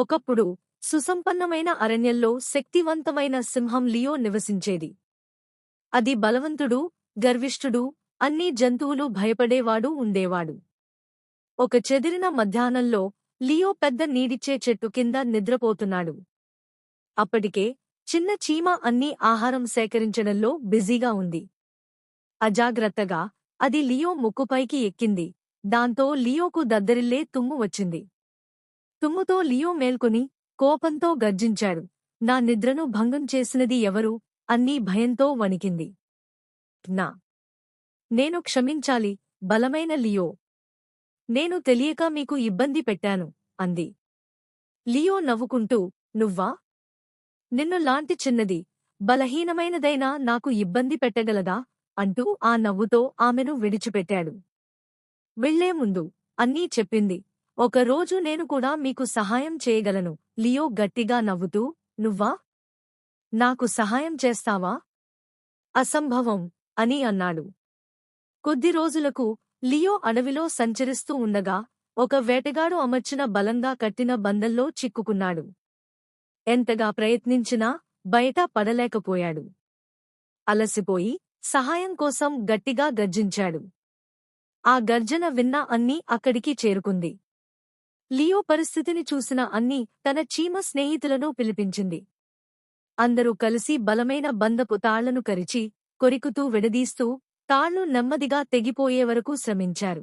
ఒకప్పుడు సుసంపన్నమైన అరణ్యంలో శక్తివంతమైన సింహం లియో నివసించేది. అది బలవంతుడు గర్విష్ఠుడు అన్ని జంతువులు భయపడేవాడు ఉండేవాడు. ఒక చెదిరిన మధ్యాహ్నంలో లియో పెద్ద నీడిచ్చే చెట్టు కింద నిద్రపోతున్నాడు. అప్పటికే చిన్న చీమ అన్ని ఆహారం సేకరించడంలో బిజీగా ఉంది. అజాగ్రత్తగా అది లియో ముక్కుపైకి ఎక్కింది. దాంతో లియోకు దద్దరిల్లే తుమ్ము వచ్చింది. తుమ్ముతో లియో మేల్కొని కోపంతో గర్జించాడు. నా నిద్రను భంగం చేసినది ఎవరు? అన్నీ భయంతో వణికింది. నా. నేను క్షమించాలి బలమైన లియో. నేను తెలియక మీకు ఇబ్బంది పెట్టాను అంది. లియో నవ్వుకుంటూ నువ్వా? నిన్ను లాంటి చిన్నది బలహీనమైనదైనా నాకు ఇబ్బంది పెట్టగలదా? అంటూ ఆ నవ్వుతో ఆమెను విడిచిపెట్టాడు. వెళ్ళే ముందు అన్నీ చెప్పింది. ఒకరోజు నేను కూడా మీకు సహాయం చేయగలను. లియో గట్టిగా నవ్వుతూ నువ్వా? నాకు సహాయం చేస్తావా? అసంభవం అని అన్నాడు. కొద్ది రోజులకు లియో అడవిలో సంచరిస్తూ ఉండగా ఒక వేటగాడు అమర్చిన బలంగా కట్టిన బంధంలో చిక్కుకున్నాడు. ఎంతగా ప్రయత్నించినా బయట పడలేకపోయాడు. అలసిపోయి సహాయం కోసం గట్టిగా గర్జించాడు. ఆ గర్జన విన్న అన్నీ అక్కడికి చేరుకుంది. లియో పరిస్థితిని చూసిన అన్ని తన చీమ స్నేహితులను పిలిపించింది. అందరూ కలిసి బలమైన బంధపు తాళ్ళను కరిచి కొరికుతూ విడదీస్తూ తాళ్ళు నెమ్మదిగా తెగిపోయే వరకు శ్రమించారు.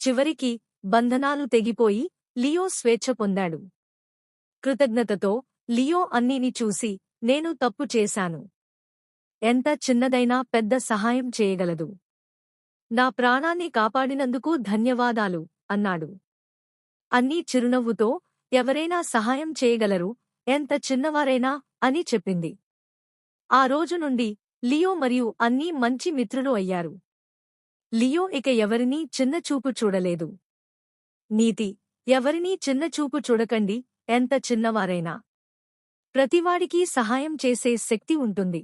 చివరికి బంధనాలు తెగిపోయి లియో స్వేచ్ఛ పొందాడు. కృతజ్ఞతతో లియో అన్నీని చూసి నేను తప్పు చేశాను. ఎంత చిన్నదైనా పెద్ద సహాయం చేయగలదు. నా ప్రాణాన్ని కాపాడినందుకు ధన్యవాదాలు అన్నాడు. అన్నీ చిరునవ్వుతో ఎవరైనా సహాయం చేయగలరు ఎంత చిన్నవారైనా అని చెప్పింది. ఆ రోజు నుండి లియో మరియు అన్నీ మంచి మిత్రులు అయ్యారు. లియో ఇక ఎవరినీ చిన్నచూపు చూడలేదు. నీతి ఎవరినీ చిన్నచూపు చూడకండి ఎంత చిన్నవారైనా. ప్రతివాడికీ సహాయం చేసే శక్తి ఉంటుంది.